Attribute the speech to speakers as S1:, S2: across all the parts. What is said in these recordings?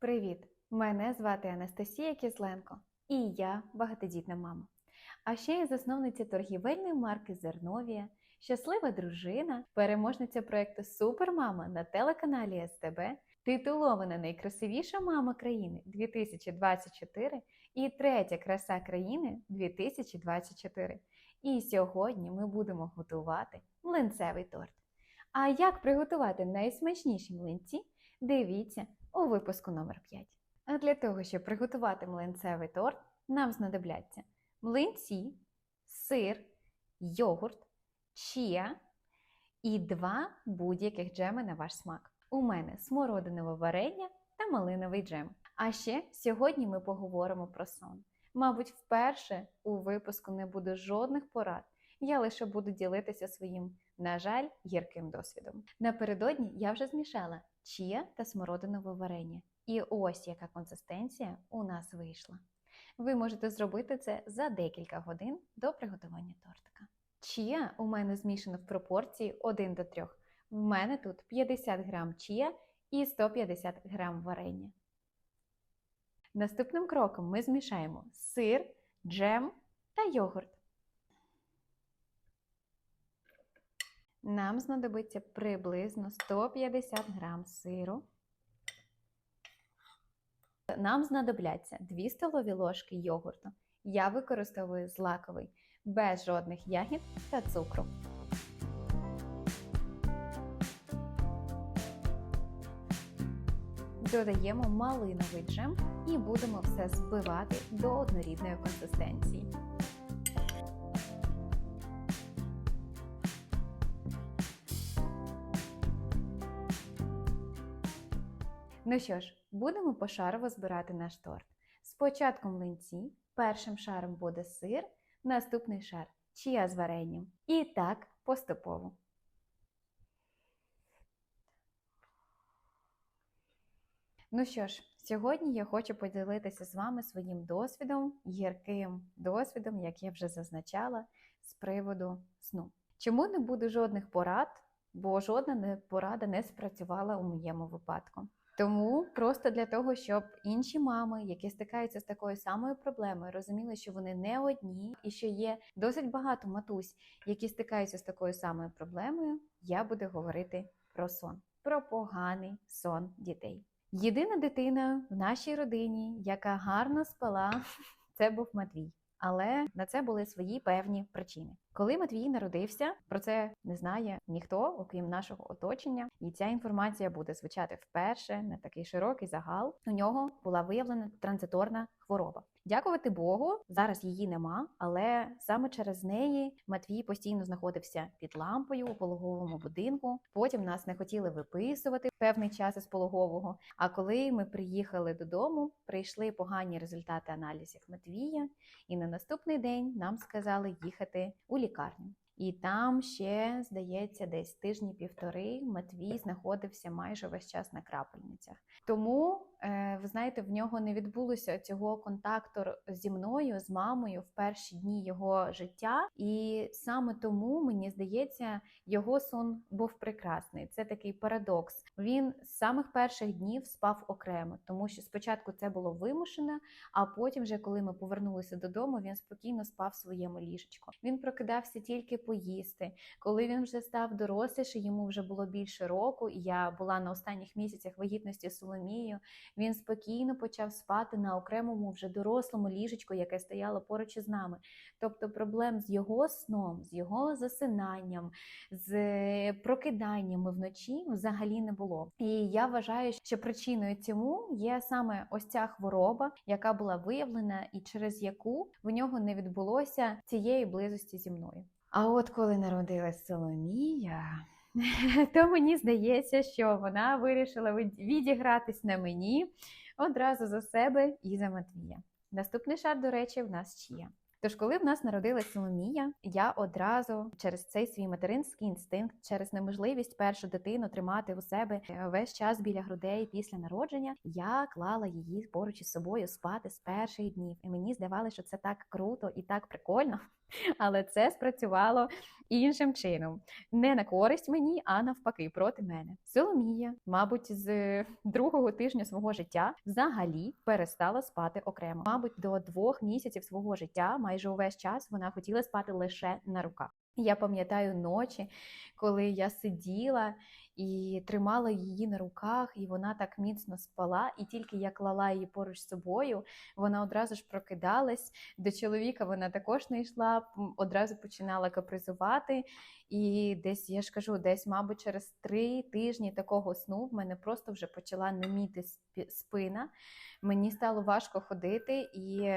S1: Привіт! Мене звати Анастасія Кізленко і я багатодітна мама. А ще я засновниця торгівельної марки Зерновія, щаслива дружина, переможниця проєкту Супермама на телеканалі СТБ, титулована найкрасивіша мама країни 2024 і третя краса країни 2024. І сьогодні ми будемо готувати млинцевий торт. А як приготувати найсмачніші млинці? Дивіться у випуску номер 5. А для того, щоб приготувати млинцевий торт, нам знадобляться млинці, сир, йогурт, чія і два будь-яких джеми на ваш смак. У мене смородинове варення та малиновий джем. А ще сьогодні ми поговоримо про сон. Мабуть, вперше у випуску не буде жодних порад. Я лише буду ділитися своїм, на жаль, гірким досвідом. Напередодні я вже змішала чія та смородинове варення. І ось яка консистенція у нас вийшла. Ви можете зробити це за декілька годин до приготування тортика. Чія у мене змішана в пропорції 1 до 3. В мене тут 50 грам чія і 150 грам варення. Наступним кроком ми змішаємо сир, джем та йогурт. Нам знадобиться приблизно 150 грам сиру. Нам знадобляться 2 столові ложки йогурту. Я використовую злаковий, без жодних ягід та цукру. Додаємо малиновий джем і будемо все збивати до однорідної консистенції. Ну що ж, будемо пошарово збирати наш торт. Спочатку млинці, першим шаром буде сир, наступний шар чия з варенням. І так поступово. Ну що ж, сьогодні я хочу поділитися з вами своїм досвідом, гірким досвідом, як я вже зазначала, з приводу сну. Чому не буде жодних порад, бо жодна порада не спрацювала у моєму випадку. Тому просто для того, щоб інші мами, які стикаються з такою самою проблемою, розуміли, що вони не одні, і що є досить багато матусь, які стикаються з такою самою проблемою, я буду говорити про сон, про поганий сон дітей. Єдина дитина в нашій родині, яка гарно спала, це був Матвій. Але на це були свої певні причини. Коли Матвій народився, про це не знає ніхто, окрім нашого оточення, і ця інформація буде звучати вперше на такий широкий загал. У нього була виявлена транзиторна хвороба. Дякувати Богу, зараз її нема, але саме через неї Матвій постійно знаходився під лампою у пологовому будинку. Потім нас не хотіли виписувати певний час із пологового. А коли ми приїхали додому, прийшли погані результати аналізів Матвія, і на наступний день нам сказали їхати у лікарню. І там ще, здається, десь тижні півтори Матвій знаходився майже весь час на крапельницях. Тому, ви знаєте, в нього не відбулося цього контакту зі мною, з мамою в перші дні його життя. І саме тому, мені здається, його сон був прекрасний. Це такий парадокс. Він з самих перших днів спав окремо, тому що спочатку це було вимушено, а потім, вже коли ми повернулися додому, він спокійно спав в своєму ліжечку. Він прокидався тільки поїсти. Коли він вже став доросліше, йому вже було більше року, і я була на останніх місяцях вагітності Соломією. Він спокійно почав спати на окремому вже дорослому ліжечку, яке стояло поруч із нами. Тобто проблем з його сном, з його засинанням, з прокиданнями вночі взагалі не було. І я вважаю, що причиною цьому є саме ось ця хвороба, яка була виявлена, і через яку в нього не відбулося цієї близості зі мною. А от коли народилась Соломія, то мені здається, що вона вирішила від- відігратись на мені одразу за себе і за Матвія. Наступний шар, до речі, в нас чия. Тож, коли в нас народилась Соломія, я одразу через цей свій материнський інстинкт, через неможливість першу дитину тримати у себе е, весь час біля грудей після народження, я клала її поруч із собою спати з перших днів. І мені здавалося, що це так круто і так прикольно, але це спрацювало іншим чином, не на користь мені, а навпаки, проти мене. Соломія, мабуть, з другого тижня свого життя взагалі перестала спати окремо. Мабуть, до двох місяців свого життя, майже увесь час, вона хотіла спати лише на руках. Я пам'ятаю ночі, коли я сиділа і тримала її на руках, і вона так міцно спала. І тільки я клала її поруч з собою, вона одразу ж прокидалась. До чоловіка вона також не йшла, одразу починала капризувати. І десь я ж кажу, десь, мабуть, через три тижні такого сну в мене просто вже почала неміти спина. Мені стало важко ходити і.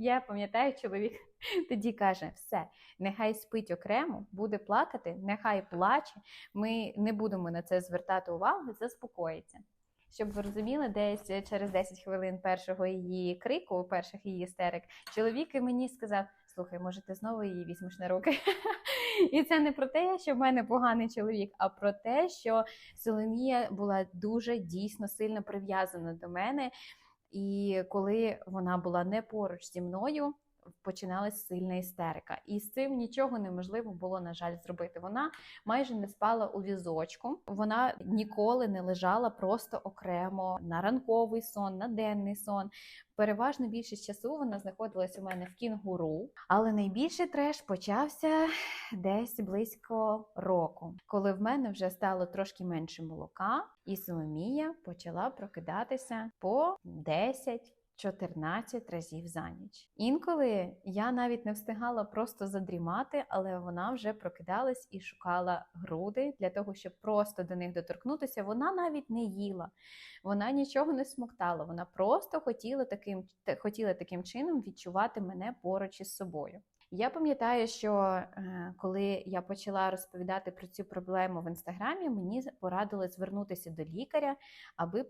S1: Я пам'ятаю, чоловік тоді каже: все, нехай спить окремо, буде плакати, нехай плаче. Ми не будемо на це звертати увагу, заспокоїться. Щоб ви розуміли, десь через 10 хвилин першого її крику, перших її істерик, чоловік мені сказав: Слухай, може, ти знову її візьмеш на руки? І це не про те, що в мене поганий чоловік, а про те, що Соломія була дуже дійсно сильно прив'язана до мене. І коли вона була не поруч зі мною, починалась сильна істерика. І з цим нічого неможливо було, на жаль, зробити. Вона майже не спала у візочку, вона ніколи не лежала просто окремо на ранковий сон, на денний сон. Переважно більшість часу вона знаходилась у мене в кінгуру, але найбільший треш почався десь близько року, коли в мене вже стало трошки менше молока, і Соломія почала прокидатися по 10 14 разів за ніч. Інколи я навіть не встигала просто задрімати, але вона вже прокидалась і шукала груди для того, щоб просто до них доторкнутися. Вона навіть не їла, вона нічого не смоктала. Вона просто хотіла таким хотіла таким чином відчувати мене поруч із собою. Я пам'ятаю, що е, коли я почала розповідати про цю проблему в інстаграмі, мені порадили звернутися до лікаря, аби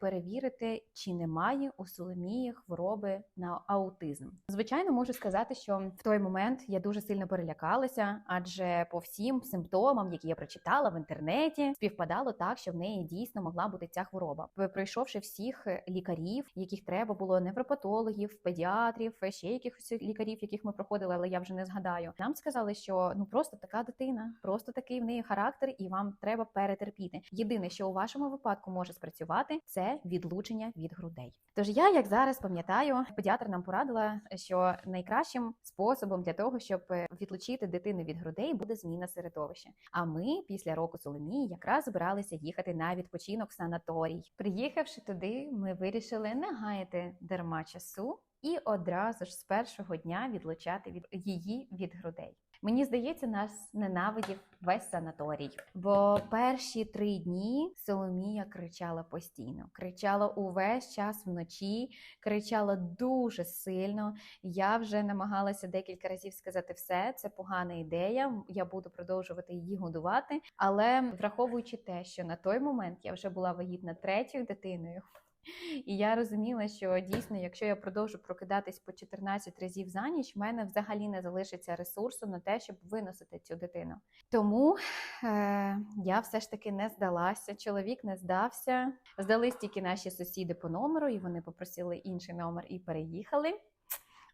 S1: перевірити, чи немає у Соломії хвороби на аутизм. Звичайно, можу сказати, що в той момент я дуже сильно перелякалася, адже по всім симптомам, які я прочитала в інтернеті, співпадало так, що в неї дійсно могла бути ця хвороба. Пройшовши всіх лікарів, яких треба було невропатологів, педіатрів, ще якихось лікарів, яких ми проходили але я вже не згадаю. Нам сказали, що ну просто така дитина, просто такий в неї характер, і вам треба перетерпіти. Єдине, що у вашому випадку може спрацювати, це відлучення від грудей. Тож я, як зараз пам'ятаю, педіатр нам порадила, що найкращим способом для того, щоб відлучити дитину від грудей, буде зміна середовища. А ми після року Соломії якраз збиралися їхати на відпочинок в санаторій. Приїхавши туди, ми вирішили не гаяти дарма часу і одразу ж з першого дня відлучати від її від грудей. Мені здається, нас ненавидів весь санаторій. Бо перші три дні Соломія кричала постійно, кричала увесь час вночі, кричала дуже сильно. Я вже намагалася декілька разів сказати все, це погана ідея. Я буду продовжувати її годувати. Але враховуючи те, що на той момент я вже була вагітна третьою дитиною. І я розуміла, що дійсно, якщо я продовжу прокидатись по 14 разів за ніч, в мене взагалі не залишиться ресурсу на те, щоб виносити цю дитину. Тому е, я все ж таки не здалася. Чоловік не здався. Здались тільки наші сусіди по номеру, і вони попросили інший номер і переїхали.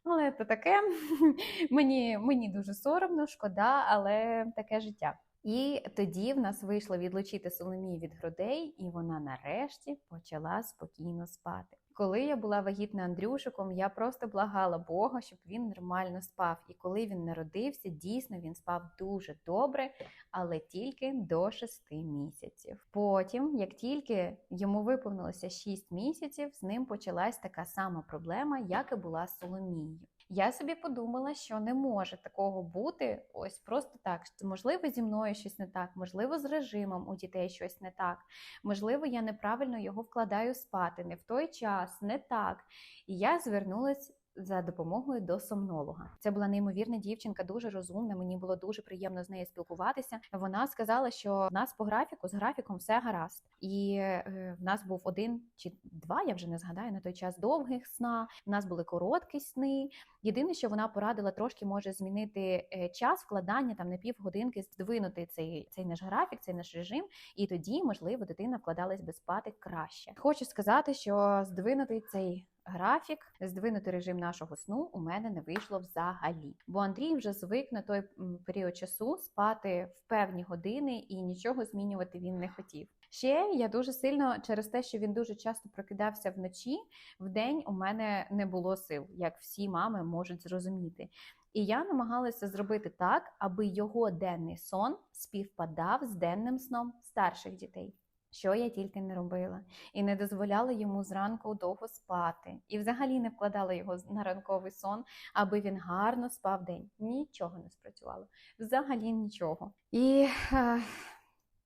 S1: Але це таке мені, мені дуже соромно, шкода, але таке життя. І тоді в нас вийшло відлучити Соломію від грудей, і вона нарешті почала спокійно спати. Коли я була вагітна Андрюшиком, я просто благала Бога, щоб він нормально спав. І коли він народився, дійсно він спав дуже добре, але тільки до 6 місяців. Потім, як тільки йому виповнилося 6 місяців, з ним почалась така сама проблема, як і була з Соломією. Я собі подумала, що не може такого бути ось просто так. Можливо, зі мною щось не так, можливо, з режимом у дітей щось не так. Можливо, я неправильно його вкладаю спати, не в той час, не так. І я звернулася за допомогою до сомнолога. Це була неймовірна дівчинка, дуже розумна. Мені було дуже приємно з нею спілкуватися. Вона сказала, що в нас по графіку з графіком все гаразд, і е, в нас був один чи два. Я вже не згадаю на той час довгих сна. В нас були короткі сни. Єдине, що вона порадила трошки може змінити е, час вкладання там на півгодинки, здвинути цей, цей наш графік, цей наш режим, і тоді, можливо, дитина вкладалась би спати краще. Хочу сказати, що здвинути цей графік, здвинути режим нашого сну у мене не вийшло взагалі. Бо Андрій вже звик на той період часу спати в певні години і нічого змінювати він не хотів. Ще я дуже сильно через те, що він дуже часто прокидався вночі, в день у мене не було сил, як всі мами можуть зрозуміти. І я намагалася зробити так, аби його денний сон співпадав з денним сном старших дітей. Що я тільки не робила, і не дозволяла йому зранку довго спати, і взагалі не вкладала його на ранковий сон, аби він гарно спав день. Нічого не спрацювало, взагалі нічого. І е,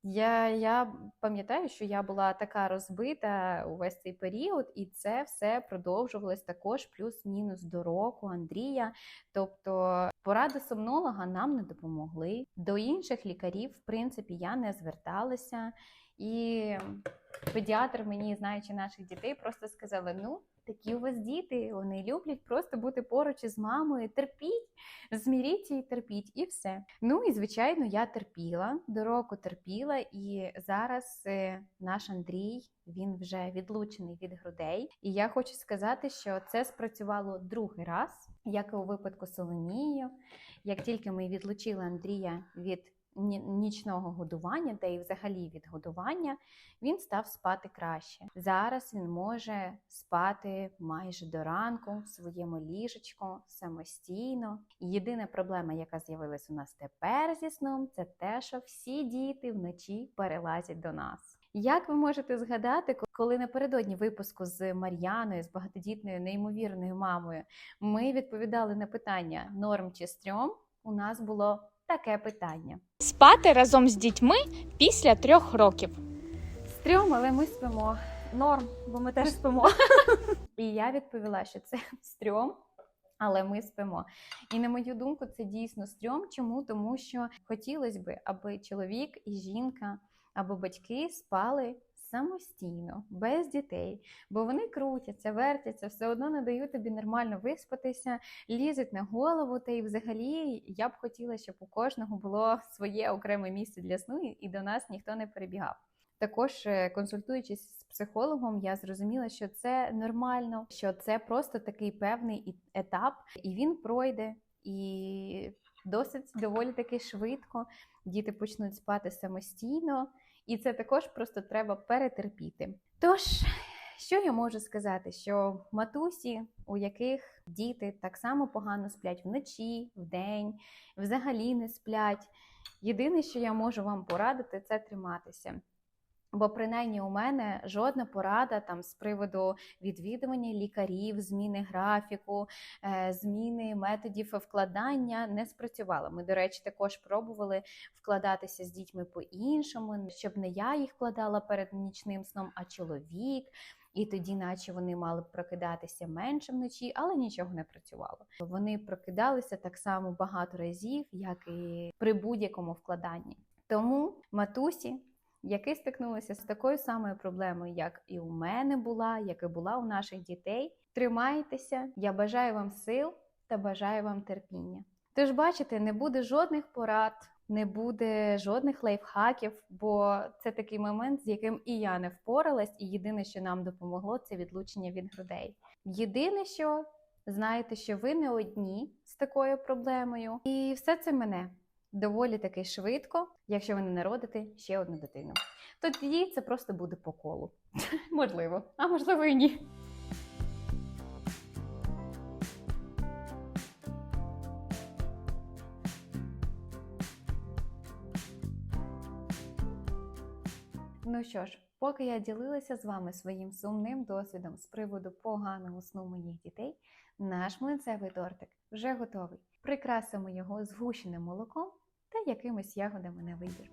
S1: я, я пам'ятаю, що я була така розбита увесь цей період, і це все продовжувалось також плюс-мінус до року Андрія. Тобто поради сомнолога нам не допомогли. До інших лікарів, в принципі, я не зверталася. І педіатр мені, знаючи наших дітей, просто сказали: ну, такі у вас діти, вони люблять просто бути поруч із мамою, терпіть, зміріться і терпіть, і все. Ну і звичайно, я терпіла, до року терпіла, і зараз е, наш Андрій він вже відлучений від грудей. І я хочу сказати, що це спрацювало другий раз, як і у випадку Соломією. Як тільки ми відлучили Андрія від нічного годування та й взагалі від годування, він став спати краще. Зараз він може спати майже до ранку в своєму ліжечку самостійно. Єдина проблема, яка з'явилась у нас тепер зі сном, це те, що всі діти вночі перелазять до нас. Як ви можете згадати, коли напередодні випуску з Мар'яною, з багатодітною неймовірною мамою, ми відповідали на питання норм чи стрьом, у нас було таке питання.
S2: Спати разом з дітьми після трьох років.
S1: Стрьом, але ми спимо.
S2: Норм, бо ми теж спимо.
S1: І я відповіла, що це стрьом. Але ми спимо. І на мою думку, це дійсно стрьом. Чому? Тому що хотілося б, аби чоловік і жінка або батьки спали самостійно, без дітей, бо вони крутяться, вертяться, все одно не дають тобі нормально виспатися, лізуть на голову. Та й взагалі я б хотіла, щоб у кожного було своє окреме місце для сну, і до нас ніхто не перебігав. Також е, консультуючись з психологом, я зрозуміла, що це нормально, що це просто такий певний етап, і він пройде, і досить доволі таки швидко діти почнуть спати самостійно, і це також просто треба перетерпіти. Тож, що я можу сказати? Що матусі, у яких діти так само погано сплять вночі, вдень, взагалі не сплять. Єдине, що я можу вам порадити, це триматися. Бо принаймні у мене жодна порада там з приводу відвідування лікарів, зміни графіку, е, зміни методів вкладання не спрацювала. Ми, до речі, також пробували вкладатися з дітьми по-іншому, щоб не я їх вкладала перед нічним сном, а чоловік. І тоді, наче вони мали б прокидатися менше вночі, але нічого не працювало. Вони прокидалися так само багато разів, як і при будь-якому вкладанні. Тому матусі які стикнулися з такою самою проблемою, як і у мене була, як і була у наших дітей. Тримайтеся, я бажаю вам сил та бажаю вам терпіння. Тож, бачите, не буде жодних порад, не буде жодних лайфхаків, бо це такий момент, з яким і я не впоралась, і єдине, що нам допомогло, це відлучення від грудей. Єдине, що знаєте, що ви не одні з такою проблемою, і все це мене доволі таки швидко, якщо ви не народите ще одну дитину. То тоді це просто буде по колу. Можливо, а можливо і ні. Ну що ж, поки я ділилася з вами своїм сумним досвідом з приводу поганого сну моїх дітей, наш млинцевий тортик вже готовий. Прикрасимо його згущеним молоком та якимись ягодами на вибір.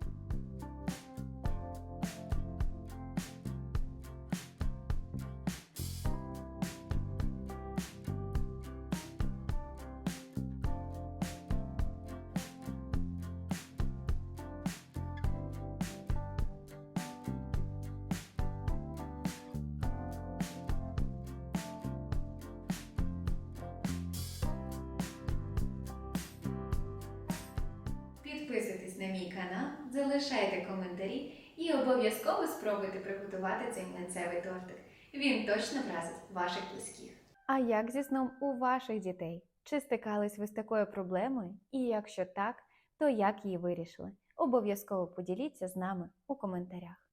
S1: На мій канал, залишайте коментарі і обов'язково спробуйте приготувати цей млинцевий тортик. Він точно вразить ваших близьких. А як зі сном у ваших дітей? Чи стикались ви з такою проблемою? І якщо так, то як її вирішили? Обов'язково поділіться з нами у коментарях.